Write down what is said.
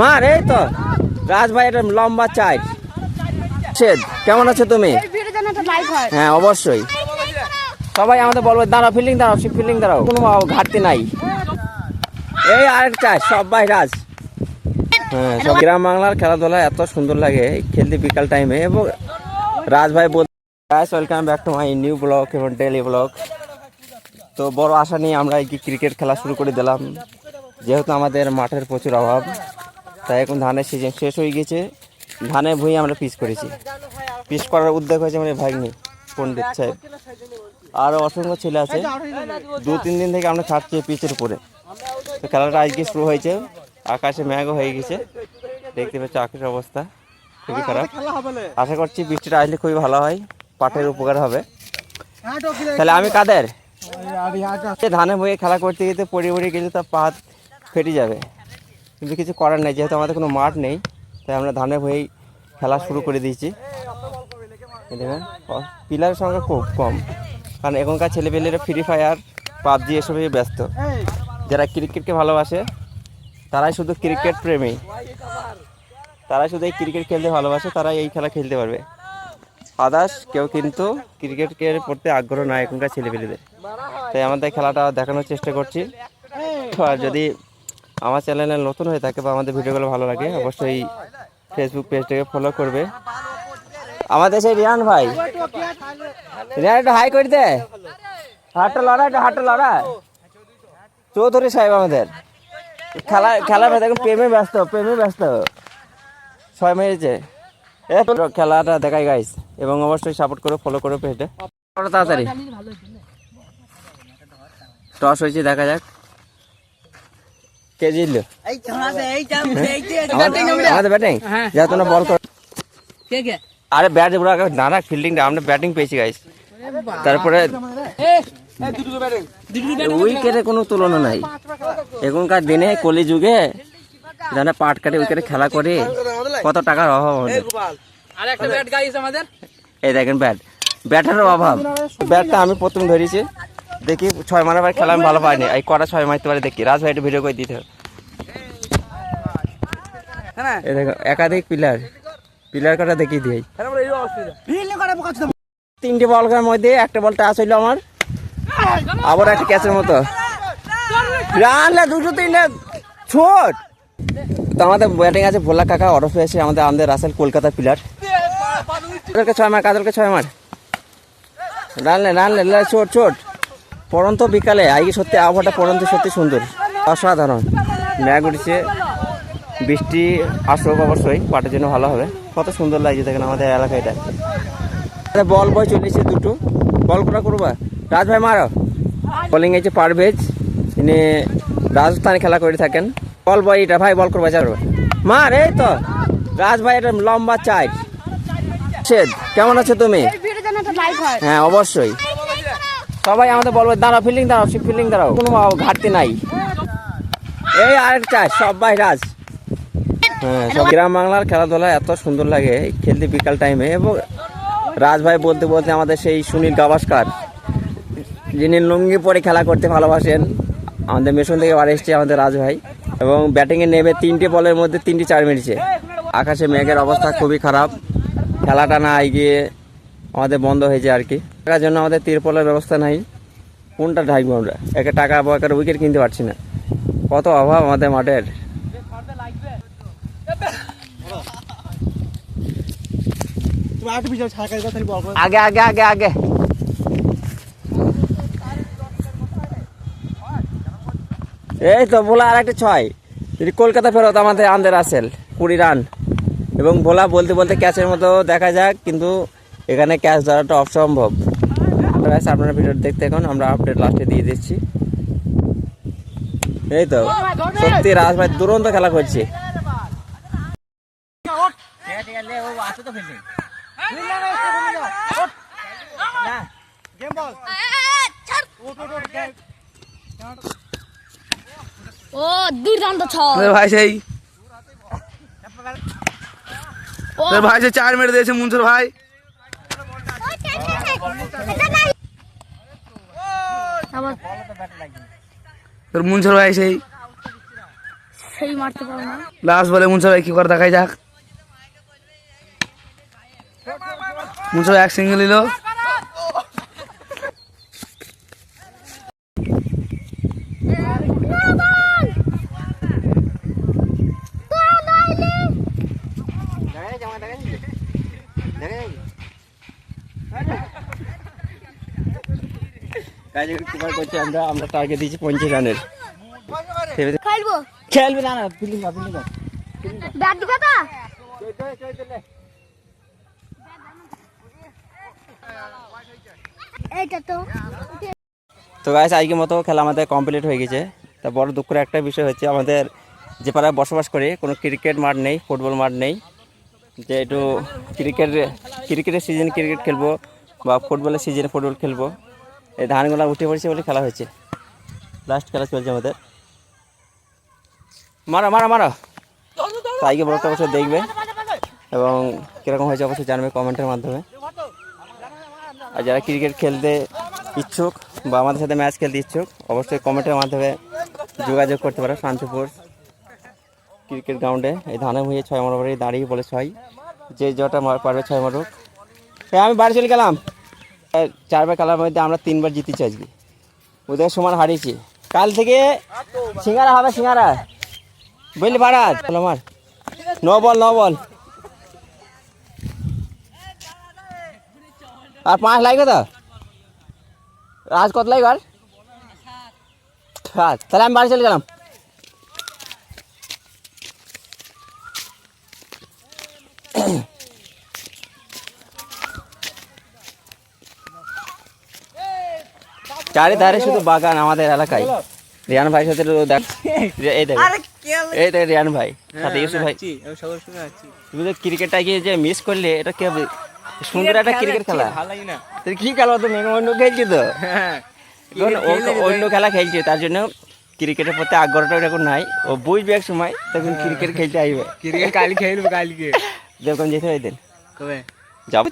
মার এই তো রাজ ভাই এটা লম্বা চাই। শেদ কেমন আছো তুমি? হয়। অবশ্যই। সবাই আমাদের বলবে দাঁড়াও ফিল্ডিং দাঁড়াও ফিল্ডিং দাঁড়াও কোনো ঘাটতি নাই। এই আরেকটা সবাই রাজ। হ্যাঁ সব গ্রাম বাংলার খেলাধুলা এত সুন্দর লাগে খেলতে বিকাল টাইমে এবং রাজ ভাই বল guys welcome back to my new blog এবং ডেলি ব্লগ তো বড় আশা নিয়ে আমরা এই ক্রিকেট খেলা শুরু করে দিলাম। যেহেতু আমাদের মাঠের প্রচুর অভাব তাই এখন ধানের সিজন শেষ হয়ে গেছে। ধানে ভুঁই আমরা পিচ করেছি। পিচ করার উদ্যোগ হয়েছে মানে ভাগ্নি পণ্ডিত সাহেব। আরও অসংখ্য ছেলে আছে। দু তিন দিন থেকে আমরা খাচ্ছি পিচের উপরে। তো খেলাটা আজকে শুরু হয়েছে। আকাশে ম্যাগও হয়ে গেছে। দেখতে পাচ্ছি আকাশের অবস্থা খুবই খারাপ। আশা করছি বৃষ্টিটা আসলে খুবই ভালো হয়। পাটের উপকার হবে। তাহলে আমি কাদের? সে ধানে বয়ে খেলা করতে গিয়ে পড়ে পড়ে গেলে তো পা হাত ফেটে যাবে। কিন্তু কিছু করার নেই, যেহেতু আমাদের কোনো মাঠ নেই, তাই আমরা ধানের হয়েই খেলা শুরু করে দিয়েছি। এই দেখেন পিলারের সংখ্যা খুব কম। কারণ এখনকার ছেলেপেলেরা ফ্রি ফায়ার পাবজি এসবে ব্যস্ত। যারা ক্রিকেটকে ভালোবাসে, তারাই শুধু ক্রিকেট প্রেমী। তারাই শুধু এই ক্রিকেট খেলতে ভালোবাসে, তারাই এই খেলা খেলতে পারবে। আদার্স কেউ কিন্তু ক্রিকেটকে প্রতি আগ্রহ নয় এখনকার ছেলেপেলেদের। তাই আমাদের খেলাটা দেখানোর চেষ্টা করছি। আর যদি আমার চ্যানেলে নতুন হয়ে থাকে বা আমাদের ভিডিওগুলো ভালো লাগে অবশ্যই ফেসবুক পেজটাকে ফলো করবে। আমাদের সেই রিয়ান ভাই। রিয়ান একটু হাই করে দে। হাটটা লড়া একটু হাটটা লড়া। চৌধুরী সাহেব আমাদের। খেলা খেলা দেখুন প্রেমে ব্যস্ত প্রেমে ব্যস্ত। ছয় মেরেছে খেলাটা দেখাই গাইস এবং অবশ্যই সাপোর্ট করো ফলো করো পেজটা তাড়াতাড়ি। টস হয়েছে দেখা যাক। কে জিতলো আমাদের- ব্যাটিং যা তোমরা বল করো। আরে ব্যাট পুরো নানা ফিল্ডিংটা আমরা ব্যাটিং পেয়েছি গাইস তারপরে উইকেটে কোনো তুলনা নাই। এখনকার দিনে কলি যুগে যারা পাট কাটে উইকেটে খেলা করে কত টাকার অভাব আমাদের। এই দেখেন ব্যাট ব্যাটারও অভাব। ব্যাটটা আমি প্রথম ধরেছি। দেখি ছয় মারা বার খেলা আমি ভালো পাইনি। এই কটা ছয় মারতে পারে দেখি। রাজ ভাই একটু ভিডিও করে দিতে হবে। এই দেখো একাধিক প্লেয়ার প্লেয়ার কটা দেখিয়ে দিই। তিনটে বল করার মধ্যে একটা বল টাচ হইল আমার। আবার একটা ক্যাচের মতো। রানলে দুটো তিনটে। ছোট। তো আমাদের ব্যাটিং আছে ভোলা কাকা অরফ হয়েছে আমাদের আমাদের রাসেল কলকাতা প্লেয়ার কাজলকে ছয় মার কাজলকে ছয় মার? রানলে রানলে লে, ছোট ছোট। পরন্ত বিকালে আজকে সত্যি আবহাওয়াটা পরন্ত সত্যি সুন্দর। অসাধারণ। ম্যাগ উঠেছে। বৃষ্টি আসুক অবশ্যই পাটের জন্য ভালো হবে। কত সুন্দর লাগছে দেখেন আমাদের এলাকাটা। বল বয় চলেছে দুটো। বল করা করবা? রাজ ভাই মারো। বলিং হয়েছে পারভেজ তিনি রাজস্থানে খেলা করে থাকেন। বল বয় এটা ভাই বল করবা যাব মার এই তো। রাজ ভাই এটা লম্বা চাই কেমন আছো তুমি? হ্যাঁ অবশ্যই। সবাই আমাদের বলবে, দাঁড়াও ফিল্ডিং দাঁড়াও ফিল্ডিং দাঁড়াও, কোনো ঘাটতি নাই। এই আরেকটা, সবাই রাজ। হ্যাঁ সব গ্রাম বাংলার খেলাধুলা এত সুন্দর লাগে খেলতে বিকাল টাইমে এবং রাজ ভাই বলতে বলতে আমাদের সেই সুনীল গাভাস্কার, যিনি লুঙ্গি পরে খেলা করতে ভালোবাসেন, আমাদের মেশন থেকে বার এসছে আমাদের রাজ ভাই। এবং ব্যাটিংয়ে নেমে তিনটে বলের মধ্যে তিনটি চার মেরেছে। আকাশে মেঘের অবস্থা খুবই খারাপ। খেলাটা না এগিয়ে আমাদের বন্ধ হয়েছে আর কি। টাকার জন্য আমাদের তিরপলের ব্যবস্থা নাই। কোনটা ঢাকবো আমরা? একে টাকা একটা উইকেট কিনতে পারছি না। কত অভাব আমাদের মাঠের। আগে আগে আগে আগে। এই তো ভোলা আর একটা ছয়। যদি কলকাতা ফেরত আমাদের আন্দের আসেল কুড়ি রান। এবং ভোলা বলতে বলতে ক্যাচের মতো দেখা যাক, কিন্তু এখানে ক্যাশ ধরাটা অসম্ভব। ব্যাস আপনারা ভিডিও দেখতে এখন আমরা আপডেট লাস্টে দিয়ে দিচ্ছি। এই তো সত্যি রাজ ভাই দুরন্ত খেলা করছে। ও দুর্দান্ত ছয় ভাই সেই। ভাই সেই চার মেরে দিয়েছে মুনসুর ভাই। তোর মুনসুর ভাই সেই? সেই মারতে পারো না। লাস্ট বলে মুন্সর ভাই কি করে দেখাই যাক। মুন্সর এক সিঙ্গেল নিল। করছি আমরা আমরা টার্গেট দিয়েছি পঞ্চাশ রানের। খেলব? খেলবে না না ফিল্ডিং কর ফিল্ডিং ব্যাট দিবে তো? এইটা তো। আজকের মতো খেলা আমাদের কমপ্লিট হয়ে গেছে। তা বড় দুঃখের একটা বিষয় হচ্ছে আমাদের যে পাড়ায় বসবাস করে কোনো ক্রিকেট মাঠ নেই ফুটবল মাঠ নেই। যে একটু ক্রিকেট ক্রিকেটের সিজনে ক্রিকেট খেলব বা ফুটবলের সিজনে ফুটবল খেলব। এই ধানগুলো উঠে পড়েছে বলে খেলা হয়েছে। লাস্ট খেলা চলছে আমাদের। মারা মারা মারা। তাইকে বড়টা অবশ্যই দেখবে। এবং কীরকম হয়েছে অবশ্যই জানবে কমেন্টের মাধ্যমে। আর যারা ক্রিকেট খেলতে ইচ্ছুক বা আমাদের সাথে ম্যাচ খেলতে ইচ্ছুক, অবশ্যই কমেন্টের মাধ্যমে যোগাযোগ করতে পারো শান্তিপুর ক্রিকেট গ্রাউন্ডে। এই ধানে ভুঁয়ে ছয় মারো দাঁড়িয়ে বলে ছয়। যে মার- পারবে ছয় মারুক হ্যাঁ আমি বাড়ি চলে গেলাম। চারবার খেলার মধ্যে আমরা তিনবার জিতেছি আজকে। ওদের সমান হারিয়েছি। কাল থেকে সিঙ্গারা হবে সিঙ্গারা। বুঝলি বারাত আমার। ন বল ন বল। আর পাঁচ লাগবে তো আজ কত লাগবে আর তাহলে আমি বাড়ি চলে গেলাম। চারিধারে শুধু বাগান আমাদের এলাকায়। রিয়ান ভাই সাথে তো দেখ। এই দেখ। এই দেখ রিয়ান ভাই সাথে ইউসুফ ভাই। তুমি তো ক্রিকেটটা গিয়ে যে মিস করলে এটা কে হবে? সুন্দর একটা ক্রিকেট খেলা। তুই কি খেলা তো? মেঘ অন্য খেলছি তো এখন ও অন্য খেলা খেলছে তার জন্য ক্রিকেটের প্রতি আগ্রহটা এখন নাই। ও বুঝবে এক সময় তখন ক্রিকেট খেলতে আসবে। ক্রিকেট কালি খেলব কালকে। যখন যেতে হয় দিন। কবে? যাব